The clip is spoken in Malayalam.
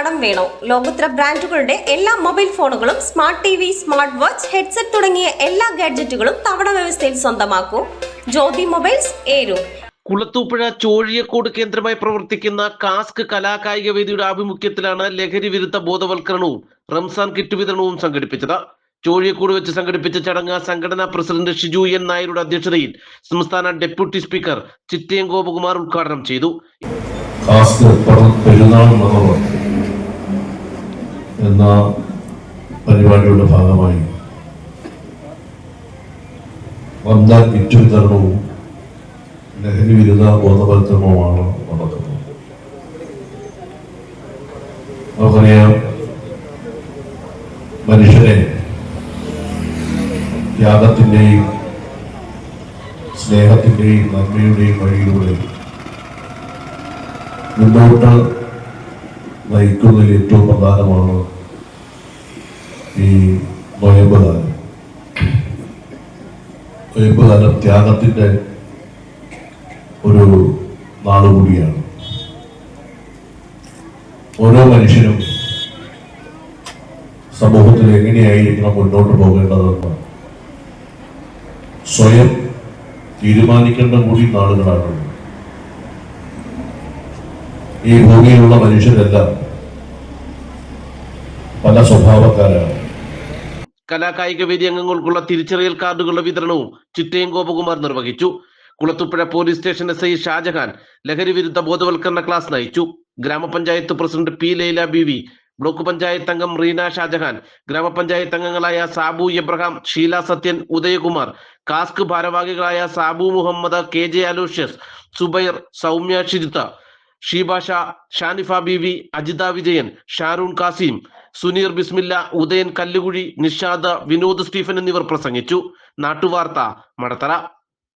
കടം വേണോ? ലോകോത്തര ബ്രാൻഡുകളുടെ എല്ലാ മൊബൈൽ ഫോണുകളും smart T V smart watch headset തുടങ്ങിയ എല്ലാ ഗാഡ്ജറ്റുകളും തവണ വ്യവസ്ഥയിൽ സ്വന്തമാക്കൂ. ജ്യോതി മൊബൈൽസ് ഏരൂർ കുളത്തൂപ്പുഴ ചോഴിയക്കോട് കേന്ദ്രമായി പ്രവർത്തിക്കുന്ന കാസ്ക് കലാകായിക വേദിയുടെ ആഭിമുഖ്യത്തിലാണ് ലഹരി വിരുദ്ധ ബോധവൽക്കരണവും റംസാൻ കിറ്റ് വിതരണവും സംഘടിപ്പിച്ചത്. ചോഴിയക്കോട് വെച്ച് സംഘടിപ്പിച്ച ചടങ്ങ് സംഘടനാ പ്രസിഡന്റ് ഷിജു എൻ നായരുടെ അധ്യക്ഷതയിൽ സംസ്ഥാന ഡെപ്യൂട്ടി സ്പീക്കർ ചിറ്റയം ഗോപകുമാർ ഉദ്ഘാടനം ചെയ്തു. എന്ന പരിപാടിയുടെ ഭാഗമായി റംദാൻ കിറ്റ് വിതരണവും ലഹരി വിരുദ്ധ ബോധവൽക്കരണവുമാണ് നടക്കുന്നത്. നമുക്കറിയാം മനുഷ്യനെ ത്യാഗത്തിന്റെയും സ്നേഹത്തിന്റെയും നന്മയുടെയും വഴിയിലൂടെ മുന്നോട്ട് നയിക്കുന്നതിൽ ഏറ്റവും പ്രധാനമാണ് ഈ നൊയമ്പുകാലം. നൊയമ്പുകാലം നൊയമ്പ് ത്യാഗത്തിന്റെ ഒരു നാളുകൂടിയാണ് ഓരോ മനുഷ്യനും സമൂഹത്തിൽ എങ്ങനെയായിരിക്കണം മുന്നോട്ട് പോകേണ്ടതെന്ന് സ്വയം തീരുമാനിക്കേണ്ട കൂടി നാളുകളാണ് ഈ ഭൂമിയിലുള്ള മനുഷ്യരെല്ലാം പല സ്വഭാവക്കാരാണ്. കലാകായിക വേദി അംഗങ്ങൾക്കുള്ള തിരിച്ചറിയൽ കാർഡുകളുടെ വിതരണവും ചിറ്റയും ഗോപകുമാർ നിർവഹിച്ചു. Kulathupuzha police station S I Shajahan ലഹരി വിരുദ്ധ ബോധവൽക്കരണ ക്ലാസ് നയിച്ചു. ഗ്രാമപഞ്ചായത്ത് president P Laila B V block panchayat അംഗം റീന ഷാജഹാൻ ഗ്രാമപഞ്ചായത്ത് അംഗങ്ങളായ സാബു എബ്രഹാം ഷീല സത്യൻ ഉദയകുമാർ കാസ്ക് ഭാരവാഹികളായ Sabu Muhammad K J Aloysius Subair Soumya Shijitha Sheeba Sha Shanifa B V Ajitha Vijayan Sharoon Kasim Suneer Bismilla Udayan Kallukuzhi Nishada Vinod Stephen എന്നിവർ പ്രസംഗിച്ചു. നാട്ടുവാർത്ത മടത്തറ.